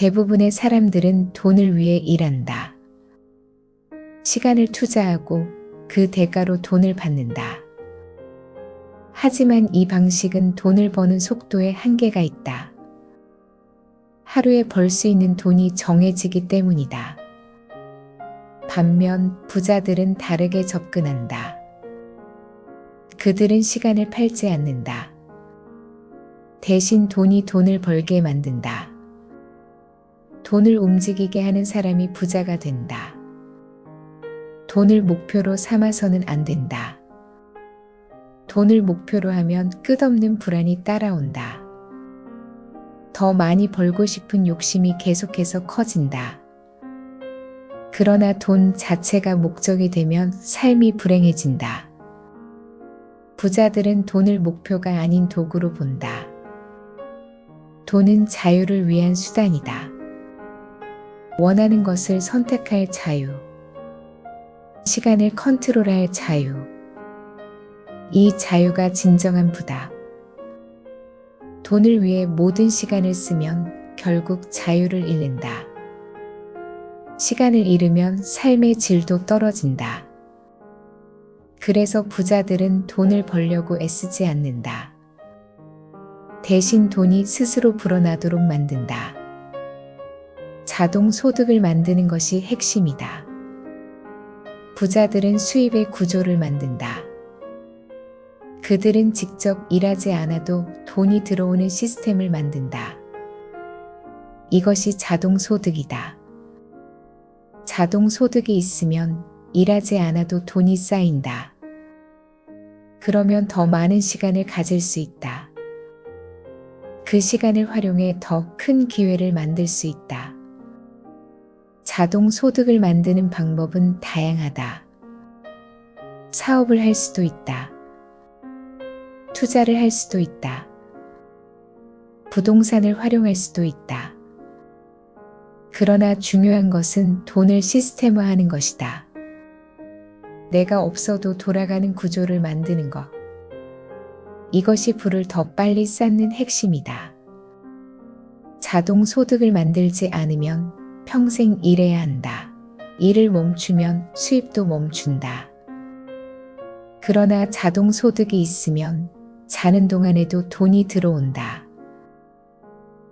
대부분의 사람들은 돈을 위해 일한다. 시간을 투자하고 그 대가로 돈을 받는다. 하지만 이 방식은 돈을 버는 속도에 한계가 있다. 하루에 벌 수 있는 돈이 정해지기 때문이다. 반면 부자들은 다르게 접근한다. 그들은 시간을 팔지 않는다. 대신 돈이 돈을 벌게 만든다. 돈을 움직이게 하는 사람이 부자가 된다. 돈을 목표로 삼아서는 안 된다. 돈을 목표로 하면 끝없는 불안이 따라온다. 더 많이 벌고 싶은 욕심이 계속해서 커진다. 그러나 돈 자체가 목적이 되면 삶이 불행해진다. 부자들은 돈을 목표가 아닌 도구로 본다. 돈은 자유를 위한 수단이다. 원하는 것을 선택할 자유. 시간을 컨트롤할 자유. 이 자유가 진정한 부다. 돈을 위해 모든 시간을 쓰면 결국 자유를 잃는다. 시간을 잃으면 삶의 질도 떨어진다. 그래서 부자들은 돈을 벌려고 애쓰지 않는다. 대신 돈이 스스로 불어나도록 만든다. 자동 소득을 만드는 것이 핵심이다. 부자들은 수입의 구조를 만든다. 그들은 직접 일하지 않아도 돈이 들어오는 시스템을 만든다. 이것이 자동 소득이다. 자동 소득이 있으면 일하지 않아도 돈이 쌓인다. 그러면 더 많은 시간을 가질 수 있다. 그 시간을 활용해 더 큰 기회를 만들 수 있다. 자동 소득을 만드는 방법은 다양하다. 사업을 할 수도 있다. 투자를 할 수도 있다. 부동산을 활용할 수도 있다. 그러나 중요한 것은 돈을 시스템화하는 것이다. 내가 없어도 돌아가는 구조를 만드는 것. 이것이 불을 더 빨리 쌓는 핵심이다. 자동 소득을 만들지 않으면 평생 일해야 한다. 일을 멈추면 수입도 멈춘다. 그러나 자동 소득이 있으면 자는 동안에도 돈이 들어온다.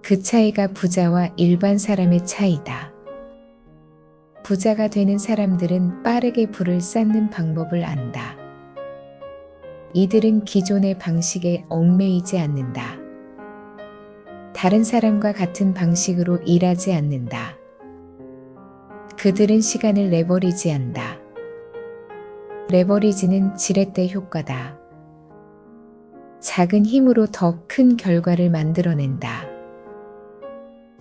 그 차이가 부자와 일반 사람의 차이다. 부자가 되는 사람들은 빠르게 불을 쌓는 방법을 안다. 이들은 기존의 방식에 얽매이지 않는다. 다른 사람과 같은 방식으로 일하지 않는다. 그들은 시간을 레버리지 한다. 레버리지는 지렛대 효과다. 작은 힘으로 더 큰 결과를 만들어낸다.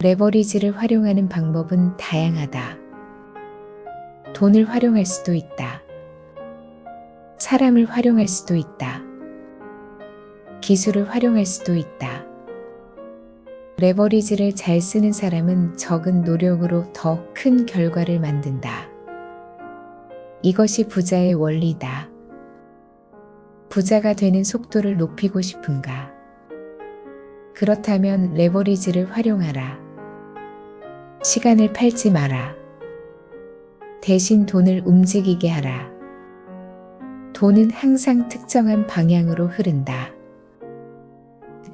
레버리지를 활용하는 방법은 다양하다. 돈을 활용할 수도 있다. 사람을 활용할 수도 있다. 기술을 활용할 수도 있다. 레버리지를 잘 쓰는 사람은 적은 노력으로 더 큰 결과를 만든다. 이것이 부자의 원리다. 부자가 되는 속도를 높이고 싶은가? 그렇다면 레버리지를 활용하라. 시간을 팔지 마라. 대신 돈을 움직이게 하라. 돈은 항상 특정한 방향으로 흐른다.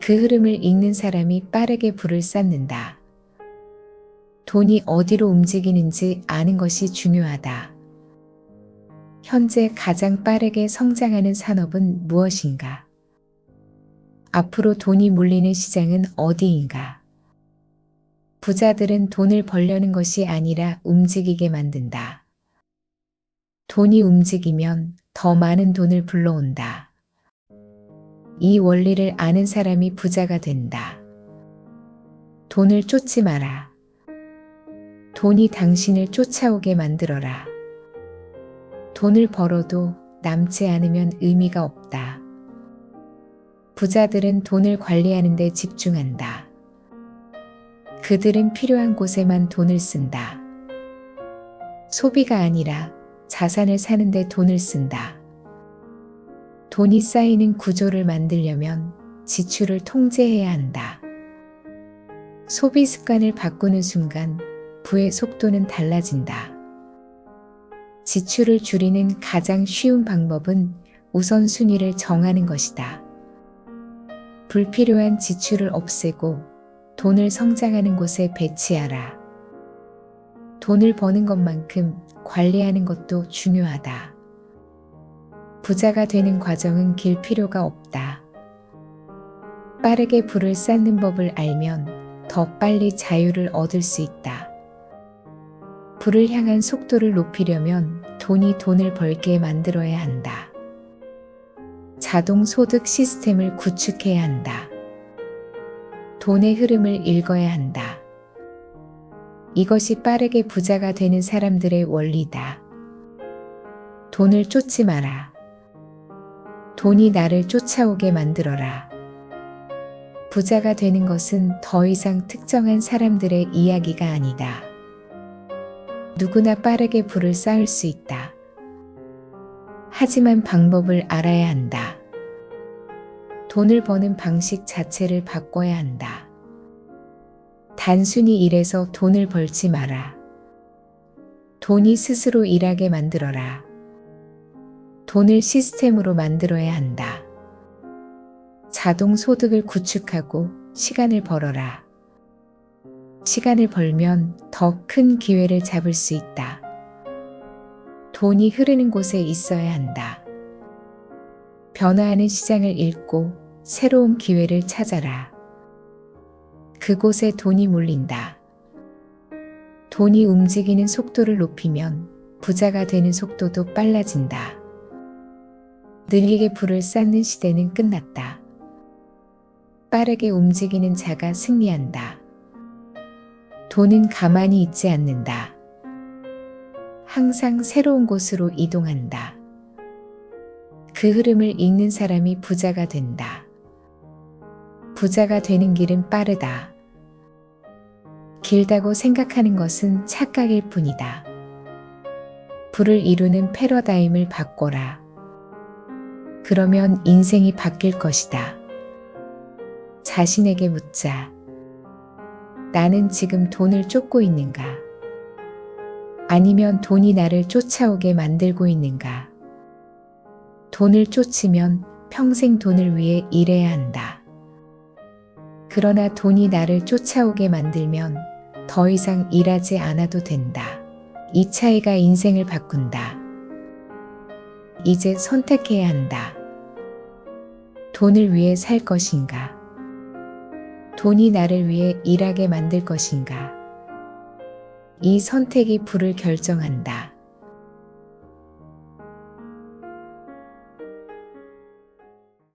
그 흐름을 읽는 사람이 빠르게 불을 쌓는다. 돈이 어디로 움직이는지 아는 것이 중요하다. 현재 가장 빠르게 성장하는 산업은 무엇인가? 앞으로 돈이 몰리는 시장은 어디인가? 부자들은 돈을 벌려는 것이 아니라 움직이게 만든다. 돈이 움직이면 더 많은 돈을 불러온다. 이 원리를 아는 사람이 부자가 된다. 돈을 쫓지 마라. 돈이 당신을 쫓아오게 만들어라. 돈을 벌어도 남지 않으면 의미가 없다. 부자들은 돈을 관리하는 데 집중한다. 그들은 필요한 곳에만 돈을 쓴다. 소비가 아니라 자산을 사는 데 돈을 쓴다. 돈이 쌓이는 구조를 만들려면 지출을 통제해야 한다. 소비 습관을 바꾸는 순간 부의 속도는 달라진다. 지출을 줄이는 가장 쉬운 방법은 우선순위를 정하는 것이다. 불필요한 지출을 없애고 돈을 성장하는 곳에 배치하라. 돈을 버는 것만큼 관리하는 것도 중요하다. 부자가 되는 과정은 길 필요가 없다. 빠르게 불을 쌓는 법을 알면 더 빨리 자유를 얻을 수 있다. 불을 향한 속도를 높이려면 돈이 돈을 벌게 만들어야 한다. 자동 소득 시스템을 구축해야 한다. 돈의 흐름을 읽어야 한다. 이것이 빠르게 부자가 되는 사람들의 원리다. 돈을 쫓지 마라. 돈이 나를 쫓아오게 만들어라. 부자가 되는 것은 더 이상 특정한 사람들의 이야기가 아니다. 누구나 빠르게 불을 쌓을 수 있다. 하지만 방법을 알아야 한다. 돈을 버는 방식 자체를 바꿔야 한다. 단순히 일해서 돈을 벌지 마라. 돈이 스스로 일하게 만들어라. 돈을 시스템으로 만들어야 한다. 자동 소득을 구축하고 시간을 벌어라. 시간을 벌면 더 큰 기회를 잡을 수 있다. 돈이 흐르는 곳에 있어야 한다. 변화하는 시장을 읽고 새로운 기회를 찾아라. 그곳에 돈이 몰린다. 돈이 움직이는 속도를 높이면 부자가 되는 속도도 빨라진다. 느리게 불을 쌓는 시대는 끝났다. 빠르게 움직이는 자가 승리한다. 돈은 가만히 있지 않는다. 항상 새로운 곳으로 이동한다. 그 흐름을 읽는 사람이 부자가 된다. 부자가 되는 길은 빠르다. 길다고 생각하는 것은 착각일 뿐이다. 불을 이루는 패러다임을 바꿔라. 그러면 인생이 바뀔 것이다. 자신에게 묻자. 나는 지금 돈을 쫓고 있는가? 아니면 돈이 나를 쫓아오게 만들고 있는가? 돈을 쫓으면 평생 돈을 위해 일해야 한다. 그러나 돈이 나를 쫓아오게 만들면 더 이상 일하지 않아도 된다. 이 차이가 인생을 바꾼다. 이제 선택해야 한다. 돈을 위해 살 것인가? 돈이 나를 위해 일하게 만들 것인가? 이 선택이 불을 결정한다.